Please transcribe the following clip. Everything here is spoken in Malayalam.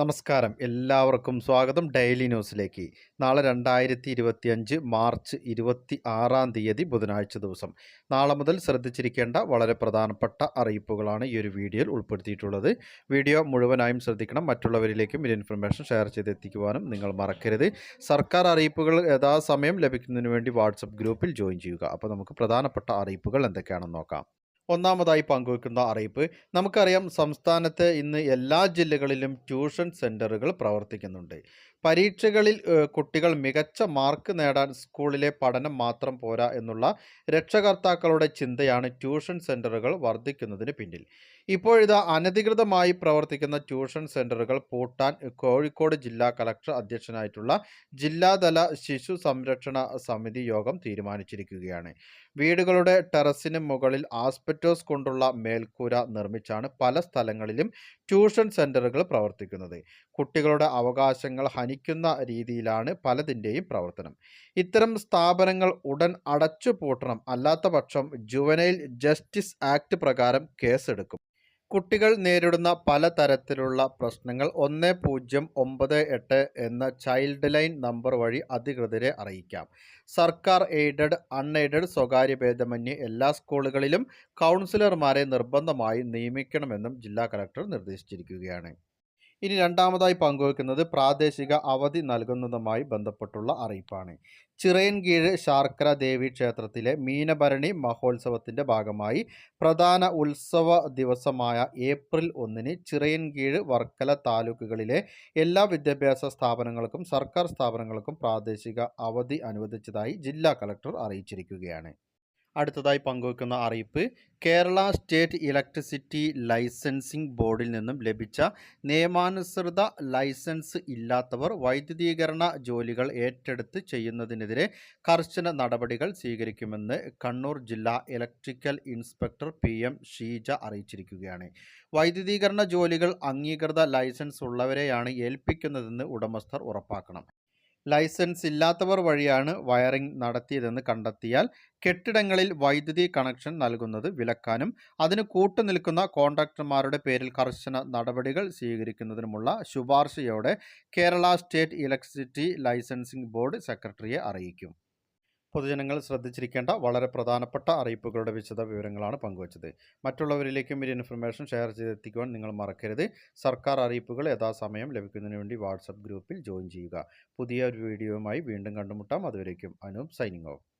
നമസ്കാരം. എല്ലാവർക്കും സ്വാഗതം ഡെയിലി ന്യൂസിലേക്ക്. നാളെ രണ്ടായിരത്തി ഇരുപത്തി അഞ്ച് മാർച്ച് ഇരുപത്തി ആറാം തീയതി ബുധനാഴ്ച ദിവസം. നാളെ മുതൽ ശ്രദ്ധിച്ചിരിക്കേണ്ട വളരെ പ്രധാനപ്പെട്ട അറിയിപ്പുകളാണ് ഈ ഒരു വീഡിയോയിൽ ഉൾപ്പെടുത്തിയിട്ടുള്ളത്. വീഡിയോ മുഴുവനായും ശ്രദ്ധിക്കണം. മറ്റുള്ളവരിലേക്കും ഈ ഇൻഫർമേഷൻ ഷെയർ ചെയ്തെത്തിക്കുവാനും നിങ്ങൾ മറക്കരുത്. സർക്കാർ അറിയിപ്പുകൾ യഥാസമയം ലഭിക്കുന്നതിന് വേണ്ടി വാട്സപ്പ് ഗ്രൂപ്പിൽ ജോയിൻ ചെയ്യുക. അപ്പോൾ നമുക്ക് പ്രധാനപ്പെട്ട അറിയിപ്പുകൾ എന്തൊക്കെയാണെന്ന് നോക്കാം. ഒന്നാമതായി പങ്കുവെക്കുന്ന അറിയിപ്പ് നമുക്കറിയാം സംസ്ഥാനത്ത് ഇന്ന് എല്ലാ ജില്ലകളിലും ട്യൂഷൻ സെന്ററുകൾ പ്രവർത്തിക്കുന്നുണ്ട്. പരീക്ഷകളിൽ കുട്ടികൾ മികച്ച മാർക്ക് നേടാൻ സ്കൂളിലെ പഠനം മാത്രം പോരാ എന്നുള്ള രക്ഷകർത്താക്കളുടെ ചിന്തയാണ് ട്യൂഷൻ സെന്ററുകൾ വർദ്ധിക്കുന്നതിന് പിന്നിൽ. ഇപ്പോഴിതാ അനധികൃതമായി പ്രവർത്തിക്കുന്ന ട്യൂഷൻ സെന്ററുകൾ പൂട്ടാൻ കോഴിക്കോട് ജില്ലാ കളക്ടർ അധ്യക്ഷനായിട്ടുള്ള ജില്ലാതല ശിശു സംരക്ഷണ സമിതി യോഗം തീരുമാനിച്ചിരിക്കുകയാണ്. വീടുകളുടെ ടെറസിന് മുകളിൽ ആസ്പെറ്റോസ് കൊണ്ടുള്ള മേൽക്കൂര നിർമ്മിച്ചാണ് പല സ്ഥലങ്ങളിലും ട്യൂഷൻ സെന്ററുകൾ പ്രവർത്തിക്കുന്നത്. കുട്ടികളുടെ അവകാശങ്ങൾ ഹനിക്കുന്ന രീതിയിലാണ് പലതിന്റെയും പ്രവർത്തനം. ഇത്തരം സ്ഥാപനങ്ങൾ ഉടൻ അടച്ചു പൂട്ടണം അല്ലാത്ത പക്ഷം ജുവനൈൽ ജസ്റ്റിസ് ആക്ട് പ്രകാരം കേസെടുക്കും. കുട്ടികൾ നേരിടുന്ന പലതരത്തിലുള്ള പ്രശ്നങ്ങൾ ഒന്ന് പൂജ്യം ഒമ്പത് എട്ട് എന്ന ചൈൽഡ് ലൈൻ നമ്പർ വഴി അധികൃതരെ അറിയിക്കാം. സർക്കാർ എയ്ഡഡ് അൺഎയ്ഡഡ് സ്വകാര്യ ഭേദമന്യേ എല്ലാ സ്കൂളുകളിലും കൗൺസിലർമാരെ നിർബന്ധമായി നിയമിക്കണമെന്നും ജില്ലാ കലക്ടർ നിർദ്ദേശിച്ചിരിക്കുകയാണ്. ഇനി രണ്ടാമതായി പങ്കുവെക്കുന്നത് പ്രാദേശിക അവധി നൽകുന്നതുമായി ബന്ധപ്പെട്ടുള്ള അറിയിപ്പാണ്. ചിറയൻകീഴ് ശാർക്കര ദേവി ക്ഷേത്രത്തിലെ മീനഭരണി മഹോത്സവത്തിന്റെ ഭാഗമായി പ്രധാന ഉത്സവ ദിവസമായ ഏപ്രിൽ ഒന്നിന് ചിറയൻകീഴ് വർക്കല താലൂക്കുകളിലെ എല്ലാ വിദ്യാഭ്യാസ സ്ഥാപനങ്ങൾക്കും സർക്കാർ സ്ഥാപനങ്ങൾക്കും പ്രാദേശിക അവധി അനുവദിച്ചതായി ജില്ലാ കളക്ടർ അറിയിച്ചിരിക്കുകയാണ്. അടുത്തതായി പങ്കുവെക്കുന്ന അറിയിപ്പ് കേരള സ്റ്റേറ്റ് ഇലക്ട്രിസിറ്റി ലൈസൻസിംഗ് ബോർഡിൽ നിന്നും ലഭിച്ച നിയമാനുസൃത ലൈസൻസ് ഇല്ലാത്തവർ വൈദ്യുതീകരണ ജോലികൾ ഏറ്റെടുത്ത് ചെയ്യുന്നതിനെതിരെ കർശന നടപടികൾ സ്വീകരിക്കുമെന്ന് കണ്ണൂർ ജില്ലാ electrical inspector P M Sheeja അറിയിച്ചിരിക്കുകയാണ്. വൈദ്യുതീകരണ ജോലികൾ അംഗീകൃത ലൈസൻസ് ഉള്ളവരെയാണ് ഏൽപ്പിക്കുന്നതെന്ന് ഉടമസ്ഥർ ഉറപ്പാക്കണം. ലൈസൻസ് ഇല്ലാത്തവർ വഴിയാണ് വയറിംഗ് നടത്തിയതെന്ന് കണ്ടെത്തിയാൽ കെട്ടിടങ്ങളിൽ വൈദ്യുതി കണക്ഷൻ നൽകുന്നത് വിലക്കാനും അതിന് കൂട്ടുനിൽക്കുന്ന കോൺട്രാക്ടർമാരുടെ പേരിൽ കർശന നടപടികൾ സ്വീകരിക്കുന്നതിനുമുള്ള ശുപാർശയോടെ Kerala state electricity licensing board സെക്രട്ടറിയെ അറിയിക്കും. പൊതുജനങ്ങൾ ശ്രദ്ധിച്ചിരിക്കേണ്ട വളരെ പ്രധാനപ്പെട്ട അറിയിപ്പുകളുടെ വിശദ വിവരങ്ങളാണ് പങ്കുവച്ചത്. മറ്റുള്ളവരിലേക്കും ഈ ഇൻഫർമേഷൻ ഷെയർ ചെയ്തെത്തിക്കുവാൻ നിങ്ങൾ മറക്കരുത്. സർക്കാർ അറിയിപ്പുകൾ യഥാസമയം ലഭിക്കുന്നതിന് വേണ്ടി വാട്സപ്പ് ഗ്രൂപ്പിൽ ജോയിൻ ചെയ്യുക. പുതിയ ഒരു വീഡിയോയുമായി വീണ്ടും കണ്ടുമുട്ടാം. അതുവരേക്കും അനൂപ് സൈനിങ് ഓഫ്.